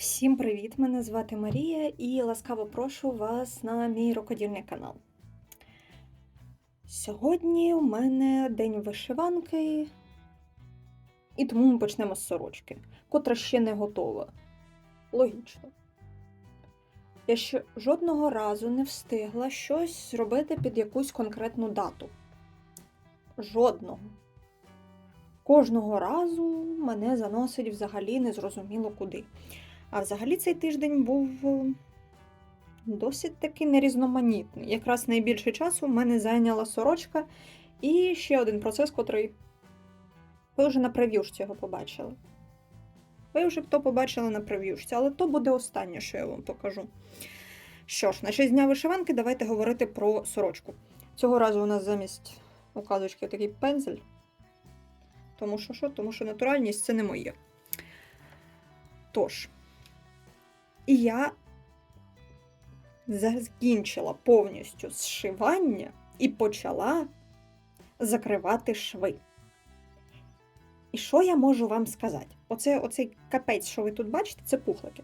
Всім привіт! Мене звати Марія і ласкаво прошу вас на мій рукодільний канал. Сьогодні у мене день вишиванки, і тому ми почнемо з сорочки, котра ще не готова. Логічно. Я ще жодного разу не встигла щось зробити під якусь конкретну дату. Жодного. Кожного разу мене заносить взагалі незрозуміло куди. А взагалі цей тиждень був е, досить таки нерізноманітний. Якраз найбільше часу в мене зайняла сорочка і ще один процес, котрий ви вже на прев'юшці його побачили. Ви вже то побачили на прев'юшці, але то буде останнє, що я вам покажу. Що ж, на честь дня вишиванки давайте говорити про сорочку. Цього разу у нас замість указочки такий пензель. Тому що що? Тому що натуральність це не моє. Тож, і я закінчила повністю зшивання і почала закривати шви. І що я можу вам сказати? Оце, оцей капець, що ви тут бачите, це пухлики.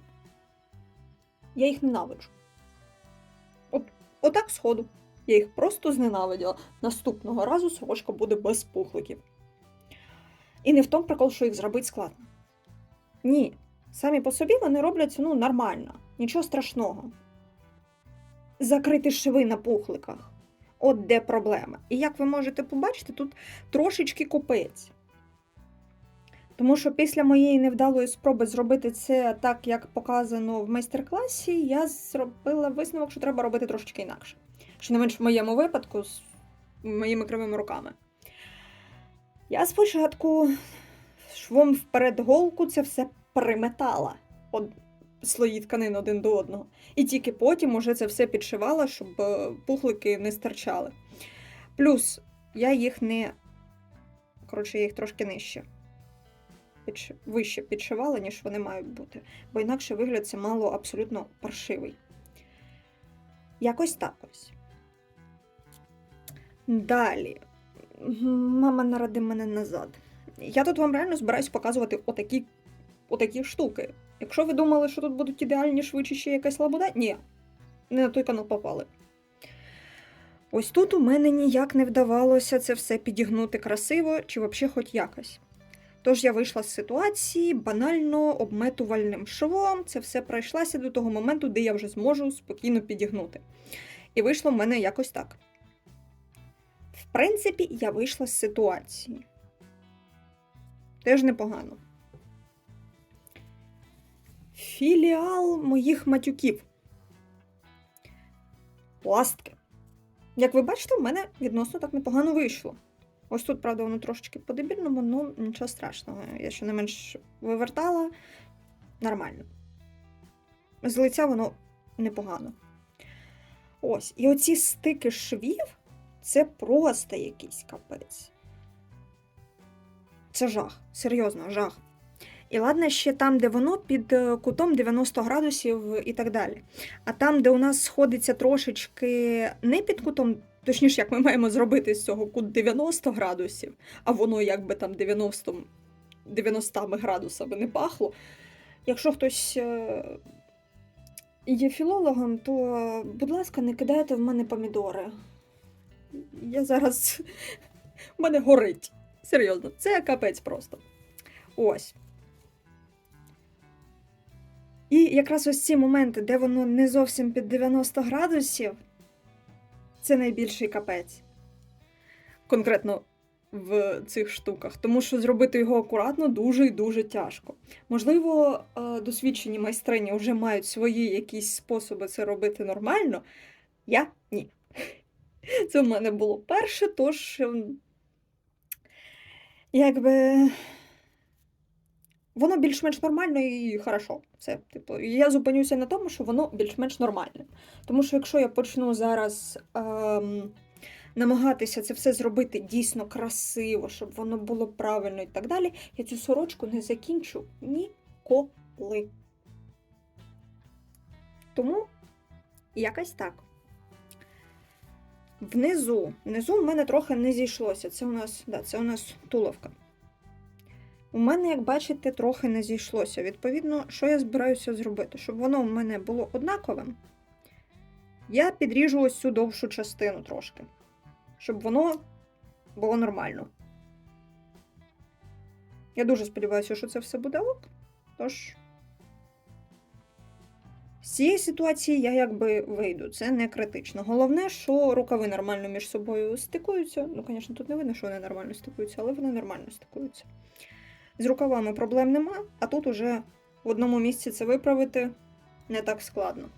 Я їх ненавиджу. От, отак сходу. Я їх просто зненавиділа. Наступного разу сорочка буде без пухликів. І не в тому прикол, що їх зробити складно. Ні. Самі по собі вони робляться ну, нормально, нічого страшного. Закрити шви на пухликах. От де проблема. І як ви можете побачити, тут трошечки купець. Тому що після моєї невдалої спроби зробити це так, як показано в майстер-класі, я зробила висновок, що треба робити трошечки інакше. Що не менш в моєму випадку з моїми кривими руками. Я спочатку швом вперед голку це все приметала од... слої тканин один до одного. І тільки потім уже це все підшивала, щоб е, пухлики не стирчали. Плюс я їх не. Коротше, я їх трошки нижче. Підш... Вище підшивала, ніж вони мають бути. Бо інакше вигляд це мало абсолютно паршивий. Якось так ось. Далі. Мама народи мене назад. Я тут вам реально збираюсь показувати отакі отакі штуки. Якщо ви думали, що тут будуть ідеальні швидше ще якась лабуда, ні, не на той канал попали. Ось тут у мене ніяк не вдавалося це все підігнути красиво чи взагалі хоч якось. Тож я вийшла з ситуації банально обметувальним швом, це все пройшлася до того моменту, де я вже зможу спокійно підігнути. І вийшло в мене якось так. В принципі, я вийшла з ситуації. Теж непогано філіал моїх матюків. Пластки. Як ви бачите, в мене відносно так непогано вийшло. Ось тут, правда, воно трошечки по-дебільному, ну нічого страшного. Я ще не менш вивертала нормально. З лиця воно непогано. Ось. І оці стики швів це просто якийсь капець. Це жах. Серйозно, жах. І ладно, ще там, де воно під е, кутом 90 градусів і так далі. А там, де у нас сходиться трошечки не під кутом, точніше, як ми маємо зробити з цього кут 90 градусів, а воно якби там 90 90 градусами не пахло. Якщо хтось е, є філологом, то, будь ласка, не кидайте в мене помідори. Я зараз. У мене горить. Серйозно, це капець просто. Ось. І якраз ось ці моменти, де воно не зовсім під 90 градусів, це найбільший капець. Конкретно в цих штуках, тому що зробити його акуратно дуже і дуже тяжко. Можливо, е, досвідчені майстрині вже мають свої якісь способи це робити нормально. Я ні. Це в мене було перше, тож, ем, якби. Воно більш-менш нормально і хорошо. Це, типу, я зупинюся на тому, що воно більш-менш нормальне. Тому що якщо я почну зараз ем, намагатися це все зробити дійсно красиво, щоб воно було правильно і так далі, я цю сорочку не закінчу ніколи. Тому якось так. Внизу, внизу в мене трохи не зійшлося. Це у нас, да, це у нас туловка. У мене, як бачите, трохи не зійшлося. Відповідно, що я збираюся зробити? Щоб воно в мене було однаковим, я підріжу ось цю довшу частину трошки, щоб воно було нормально. Я дуже сподіваюся, що це все буде ок. Тож, з цієї ситуації я якби вийду. Це не критично. Головне, що рукави нормально між собою стикуються. Ну, звісно, тут не видно, що вони нормально стикуються, але вони нормально стикуються. З рукавами проблем нема, а тут уже в одному місці це виправити не так складно.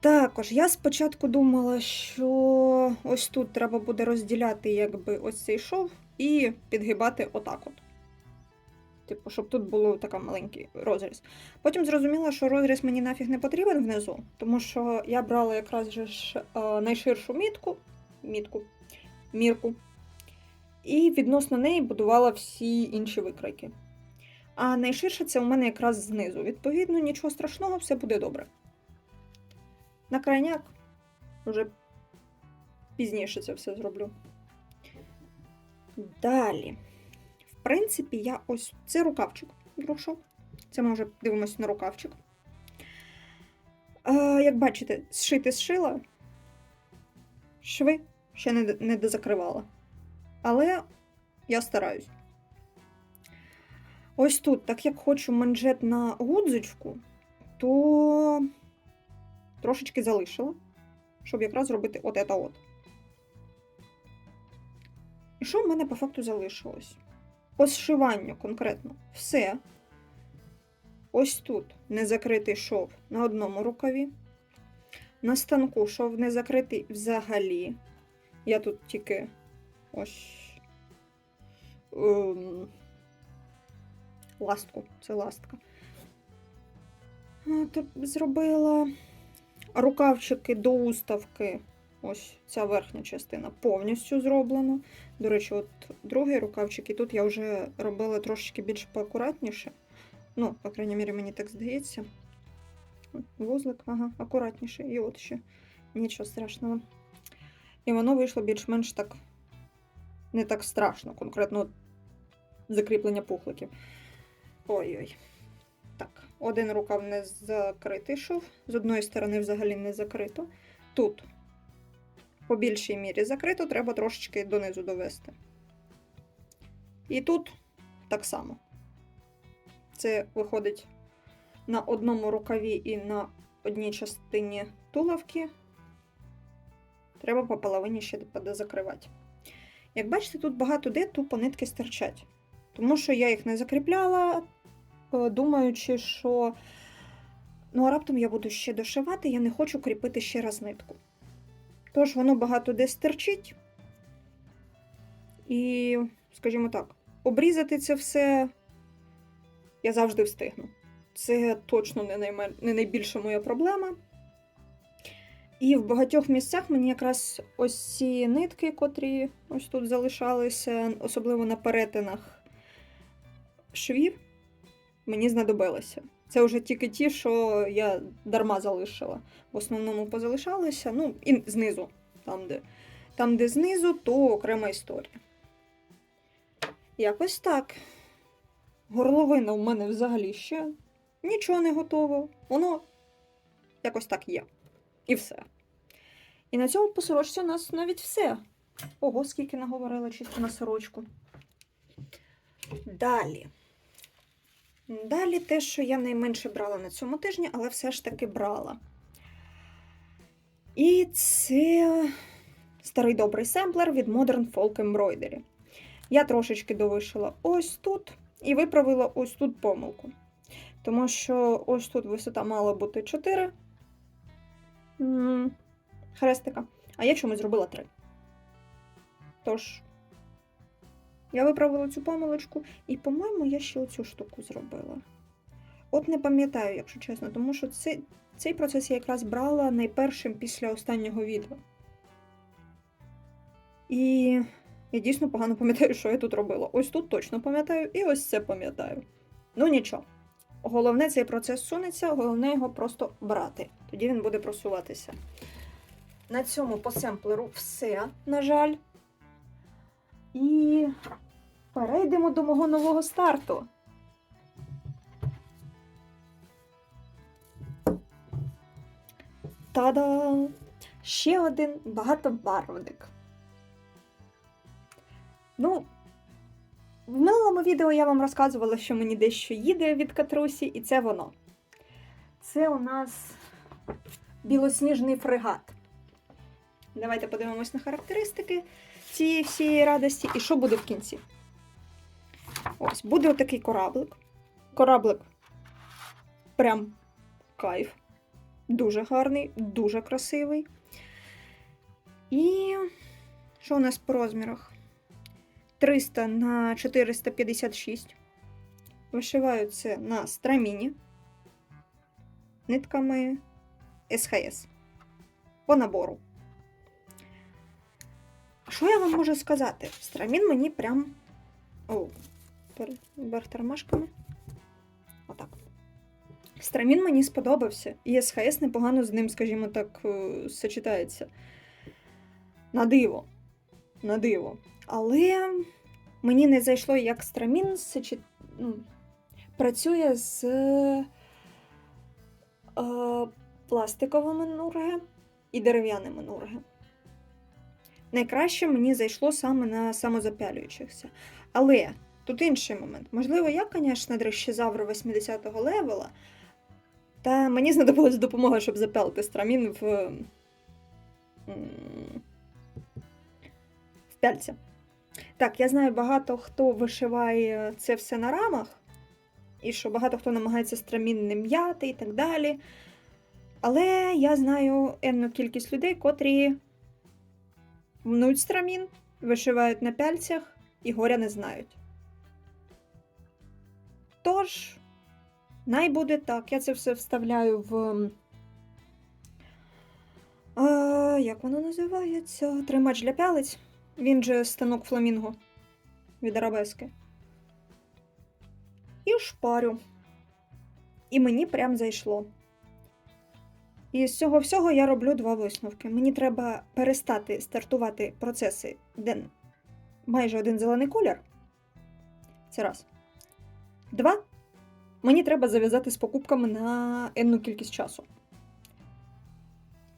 Також я спочатку думала, що ось тут треба буде розділяти якби ось цей шов і підгибати отак от. Типу, щоб тут було такий маленький розріз. Потім зрозуміла, що розріз мені нафіг не потрібен внизу, тому що я брала якраз же ж е, найширшу мітку, мітку, мірку, і відносно неї будувала всі інші викройки. А найширше це у мене якраз знизу. Відповідно, нічого страшного, все буде добре. На крайняк вже пізніше це все зроблю. Далі. В принципі, я ось це рукавчик пройшов. Це ми вже дивимося на рукавчик. Е, як бачите, зшити зшила, шви ще не, не дозакривала. Але я стараюсь. Ось тут, так як хочу манжет на гудзичку, то трошечки залишила, щоб якраз зробити от це от. І що в мене по факту залишилось? По зшиванню конкретно все. Ось тут незакритий шов на одному рукаві. На станку шов не закритий взагалі. Я тут тільки ось ем, ластку, це ластка. Зробила рукавчики до уставки. Ось ця верхня частина повністю зроблена. До речі, от другий рукавчик, і тут я вже робила трошечки більш поакуратніше. Ну, по крайній мірі, мені так здається. Вузлик, ага, акуратніше. І от ще нічого страшного. І воно вийшло більш-менш так не так страшно, конкретно закріплення пухликів. Ой-ой. Так, один рукав не закритий шов, з одної сторони взагалі не закрито. Тут по більшій мірі закрито, треба трошечки донизу довести. І тут так само. Це виходить на одному рукаві і на одній частині тулавки. Треба по половині ще закривати. Як бачите, тут багато де тупо нитки стирчать. Тому що я їх не закріпляла, е, думаючи, що ну, а раптом я буду ще дошивати, я не хочу кріпити ще раз нитку. Тож воно багато де стерчить. І, скажімо так, обрізати це все я завжди встигну. Це точно не найбільша моя проблема. І в багатьох місцях мені якраз ось ці нитки, котрі ось тут залишалися, особливо на перетинах швів, мені знадобилося. Це вже тільки ті, що я дарма залишила. В основному позалишалися, ну, і знизу, там, де, там, де знизу, то окрема історія. Якось так. Горловина в мене взагалі ще нічого не готово. Воно якось так є. І все. І на цьому по сорочці у нас навіть все. Ого, скільки наговорила чисто на сорочку. Далі. Далі те, що я найменше брала на цьому тижні, але все ж таки брала. І це старий добрий семплер від Modern Folk Embroidery. Я трошечки довишила ось тут і виправила ось тут помилку. Тому що ось тут висота мала бути 4 хрестика, а я чомусь зробила 3. Тож, я виправила цю помилочку, і, по-моєму, я ще оцю штуку зробила. От не пам'ятаю, якщо чесно, тому що цей, цей процес я якраз брала найпершим після останнього відео. І я дійсно погано пам'ятаю, що я тут робила. Ось тут точно пам'ятаю, і ось це пам'ятаю. Ну нічого. Головне, цей процес сунеться, головне його просто брати. Тоді він буде просуватися. На цьому по семплеру все, на жаль. І перейдемо до мого нового старту. Та-да! Ще один багатобарвник. Ну, в минулому відео я вам розказувала, що мені дещо їде від катрусі, і це воно. Це у нас білосніжний фрегат. Давайте подивимось на характеристики цієї всієї радості і що буде в кінці. Ось, буде отакий кораблик. Кораблик прям кайф. Дуже гарний, дуже красивий. І що у нас по розмірах? 300 на 456. Вишиваю це на страміні нитками СХС. По набору. Що я вам можу сказати? Страмін мені прям. О, перебер тормашками. Отак. Страмін мені сподобався, і СХС непогано з ним, скажімо так, е, сочетається. На диво. На диво. Але мені не зайшло, як страмін сочет... ну, працює з е, пластиковими нурги і дерев'яними нурги. Найкраще мені зайшло саме на самозапялюючихся. Але тут інший момент. Можливо, я, звісно, дрещезавр 80-го левела, та мені знадобилась допомога, щоб запялити страмін в, в пяльці. Так, я знаю, багато хто вишиває це все на рамах, і що багато хто намагається страмін м'яти і так далі. Але я знаю енну кількість людей, котрі мнуть страмін, вишивають на пяльцях і горя не знають. Тож, най буде так, я це все вставляю в. Е, як воно називається? Тримач для пялиць. Він же станок фламінго від арабески. І шпарю. І мені прям зайшло. І з цього всього я роблю два висновки. Мені треба перестати стартувати процеси, де майже один зелений колір. Це раз. Два. Мені треба зав'язати з покупками на енну кількість часу.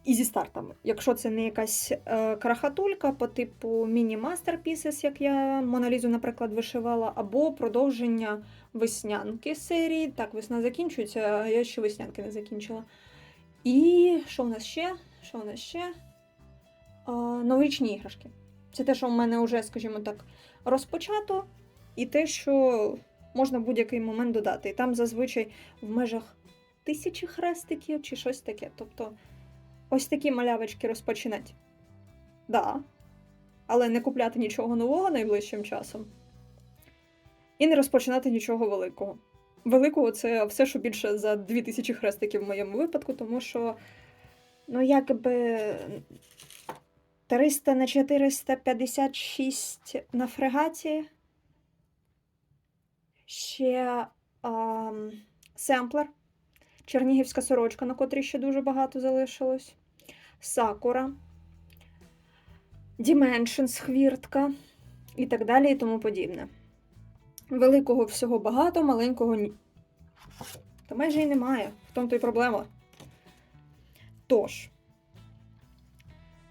І зі стартами. Якщо це не якась е, крахатулька по типу міні-мастерпісес, як я Моналізу, наприклад, вишивала, або продовження веснянки серії. Так, весна закінчується, а я ще веснянки не закінчила. І що в нас ще? Що в нас ще? А, новорічні іграшки. Це те, що в мене вже, скажімо так, розпочато, і те, що можна в будь-який момент додати. І там зазвичай в межах тисячі хрестиків чи щось таке. Тобто ось такі малявочки розпочинати. Да. Але не купляти нічого нового найближчим часом. І не розпочинати нічого великого. Великого це все, що більше за 2000 хрестиків в моєму випадку, тому що, ну, якби 300 на 456 на фрегаті. Ще а, семплер, Чернігівська сорочка, на котрій ще дуже багато залишилось. Сакура, Dimensions хвіртка і так далі, і тому подібне. Великого всього багато, маленького ні. Та майже і немає. В тому то й проблема. Тож,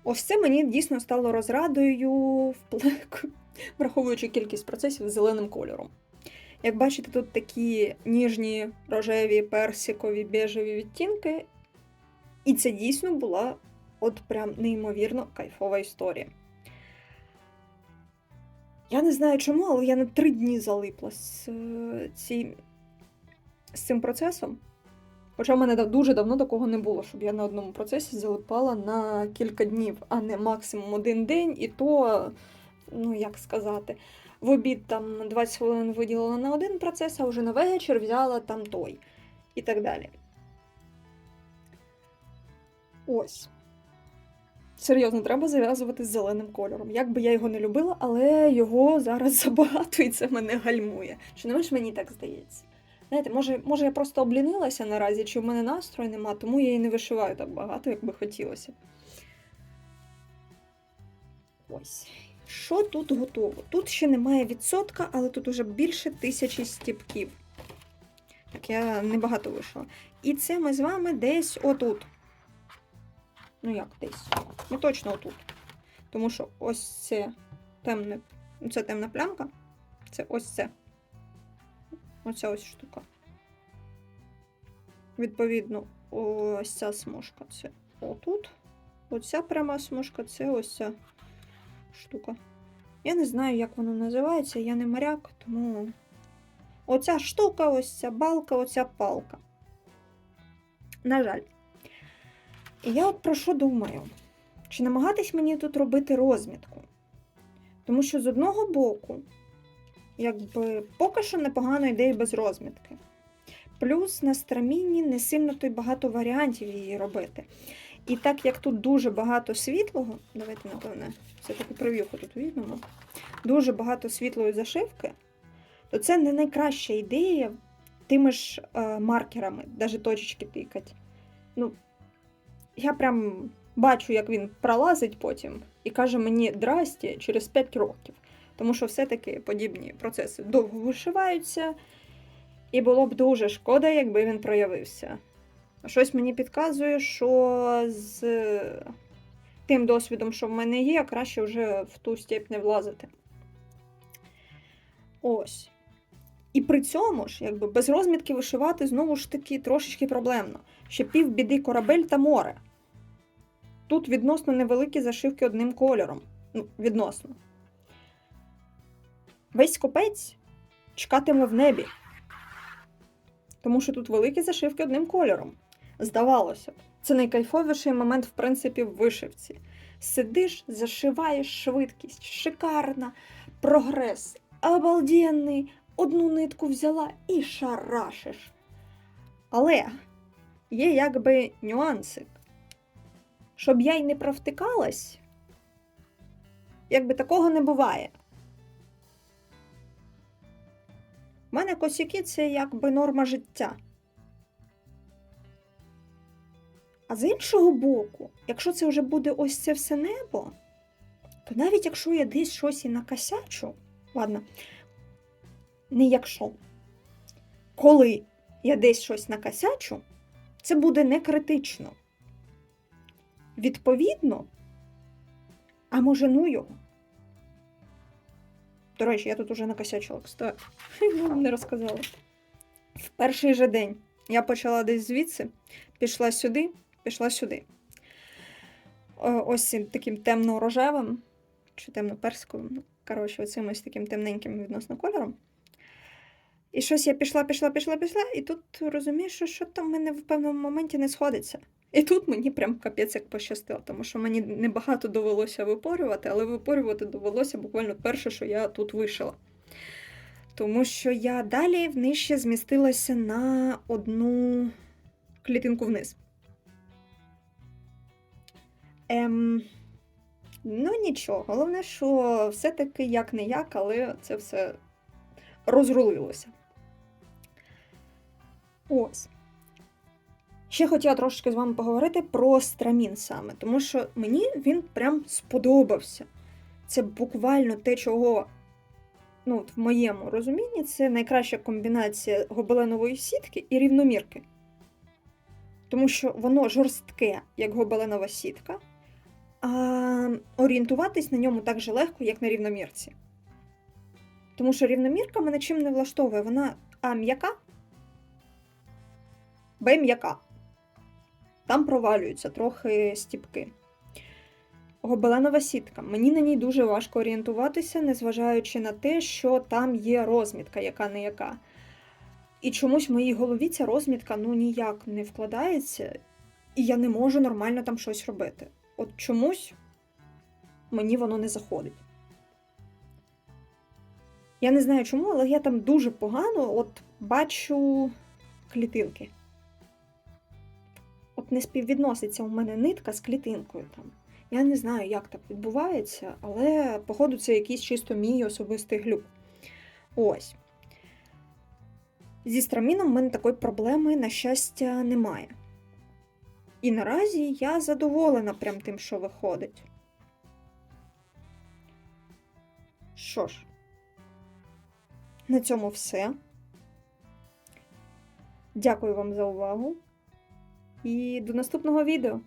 ось це мені дійсно стало розрадою, враховуючи кількість процесів зеленим кольором. Як бачите, тут такі ніжні рожеві, персикові, бежеві відтінки. І це дійсно була от прям неймовірно кайфова історія. Я не знаю чому, але я на три дні залипла з, е, ці... з цим процесом. Хоча в мене дуже давно такого не було, щоб я на одному процесі залипала на кілька днів, а не максимум один день, і то, ну як сказати, в обід там 20 хвилин виділила на один процес, а вже на вечір взяла там той. І так далі. Ось. Серйозно, треба зав'язувати з зеленим кольором. Як би я його не любила, але його зараз забагато і це мене гальмує. Чи не менш мені так здається? Знаєте, може, може я просто облінилася наразі, чи в мене настрою нема, тому я і не вишиваю так багато, як би хотілося. Ось. Що тут готово? Тут ще немає відсотка, але тут уже більше тисячі стіпків. Так, я небагато вийшла. І це ми з вами десь отут. Ну як десь? Ми точно отут. Тому що ось це темне, ну, це темна плямка. Це ось це. Оця ось штука. Відповідно, ось ця смужка це отут. Оця пряма смужка це ось ця штука. Я не знаю, як воно називається, я не моряк, тому. Оця штука, ось ця балка, оця палка. На жаль. І я от про що думаю? Чи намагатись мені тут робити розмітку? Тому що з одного боку, якби поки що непогано йде і без розмітки. Плюс на страміні не сильно то й багато варіантів її робити. І так як тут дуже багато світлого, давайте, напевне, все-таки прев'юху тут візьмемо. Дуже багато світлої зашивки, то це не найкраща ідея тими ж е, маркерами, навіть точечки тикати. Ну, я прям бачу, як він пролазить потім і каже мені здрасті через 5 років. Тому що все-таки подібні процеси довго вишиваються, і було б дуже шкода, якби він проявився. Щось мені підказує, що з тим досвідом, що в мене є, краще вже в ту степь не влазити. Ось. І при цьому ж, якби без розмітки вишивати знову ж таки трошечки проблемно. Ще пів біди корабель та море. Тут відносно невеликі зашивки одним кольором. Ну, відносно. Весь копець чекатиме в небі. Тому що тут великі зашивки одним кольором. Здавалося б, це найкайфовіший момент, в принципі, в вишивці. Сидиш, зашиваєш швидкість, шикарна, прогрес, обалденний, одну нитку взяла і шарашиш. Але є якби нюансик. Щоб я й не провтикалась, якби такого не буває. У мене косяки це якби норма життя. А з іншого боку, якщо це вже буде ось це все небо, то навіть якщо я десь щось і накосячу, ладно, не якщо, коли я десь щось накосячу, це буде не критично. Відповідно, а може ну його. До речі, я тут уже накосячила, кстати. Вам не розказала. В перший же день я почала десь звідси, пішла сюди, пішла сюди. Ось таким темно-рожевим чи темно-персиковим. Ну, коротше, оцим ось таким темненьким відносно кольором. І щось я пішла, пішла, пішла, пішла, і тут розумію, що що там в мене в певному моменті не сходиться. І тут мені прям капець як пощастило, тому що мені небагато довелося випорювати, але випорювати довелося буквально перше, що я тут вишила. Тому що я далі нижче змістилася на одну клітинку вниз. Ем, ну нічого, головне, що все-таки як не як, але це все розрулилося. Ось. Ще хотіла трошки з вами поговорити про страмін саме, тому що мені він прям сподобався. Це буквально те, чого, ну, от в моєму розумінні, це найкраща комбінація гобеленової сітки і рівномірки. Тому що воно жорстке, як гобеленова сітка, орієнтуватись на ньому так же легко, як на рівномірці. Тому що рівномірка мене чим не влаштовує. Вона А м'яка, Б м'яка. Там провалюються трохи стіпки. Гобеленова сітка. Мені на ній дуже важко орієнтуватися, незважаючи на те, що там є розмітка, яка не яка. І чомусь в моїй голові ця розмітка ну ніяк не вкладається, і я не можу нормально там щось робити. От чомусь мені воно не заходить. Я не знаю чому, але я там дуже погано от бачу клітинки. От не співвідноситься у мене нитка з клітинкою там. Я не знаю, як так відбувається, але, походу, це якийсь чисто мій особистий глюк. Ось. Зі страміном в мене такої проблеми, на щастя, немає. І наразі я задоволена прям тим, що виходить. Що ж, на цьому все. Дякую вам за увагу і до наступного відео.